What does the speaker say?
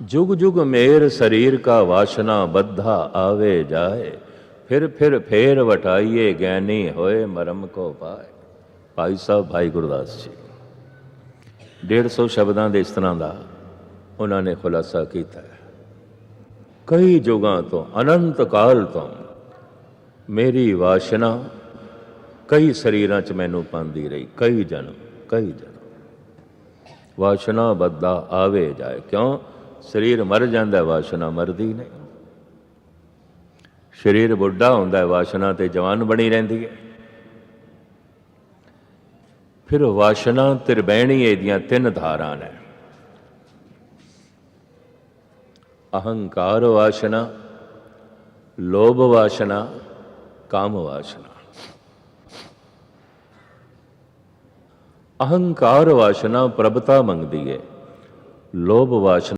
जुग जुग मेर शरीर का वासना बद्धा आवे जाए फिर फिर फेर वटाइए ज्ञानी होए मरम को पाए ਭਾਈ ਸਾਹਿਬ ਭਾਈ ਗੁਰਦਾਸ ਜੀ 150 ਸ਼ਬਦਾਂ ਦੇ ਇਸ ਤਰ੍ਹਾਂ ਦਾ ਉਹਨਾਂ ਨੇ ਖੁਲਾਸਾ ਕੀਤਾ ਹੈ ਕਈ ਜੁਗਾਂ ਤੋਂ ਅਨੰਤ ਕਾਲ ਤੋਂ ਮੇਰੀ ਵਾਸ਼ਨਾ ਕਈ ਸਰੀਰਾਂ 'ਚ ਮੈਨੂੰ ਪਾਉਂਦੀ ਰਹੀ ਕਈ ਜਨਮ ਕਈ ਜਨਮ ਵਾਸ਼ਨਾ ਬੱਦਾ ਆਵੇ ਜਾਏ ਕਿਉਂ ਸਰੀਰ ਮਰ ਜਾਂਦਾ, ਵਾਸ਼ਨਾ ਮਰਦੀ ਨਹੀਂ। ਸਰੀਰ ਬੁੱਢਾ ਹੁੰਦਾ ਹੈ ਵਾਸ਼ਨਾ ਤੇ ਜਵਾਨ ਬਣੀ ਰਹਿੰਦੀ ਹੈ। ਫਿਰ ਵਾਸ਼ਨਾ ਤਿਰਬੈਣੀ ਇਹਦੀਆਂ ਤਿੰਨ ਧਾਰਾਂ ਨੇ। ਅਹੰਕਾਰ ਵਾਸ਼ਨਾ, ਲੋਭ ਵਾਸ਼ਨਾ, ਕਾਮ ਵਾਸ਼ਨਾ। ਅਹੰਕਾਰ ਵਾਸ਼ਨਾ ਪ੍ਰਭਤਾ ਮੰਗਦੀ ਹੈ, ਲੋਭ ਵਾਸ਼ਨਾ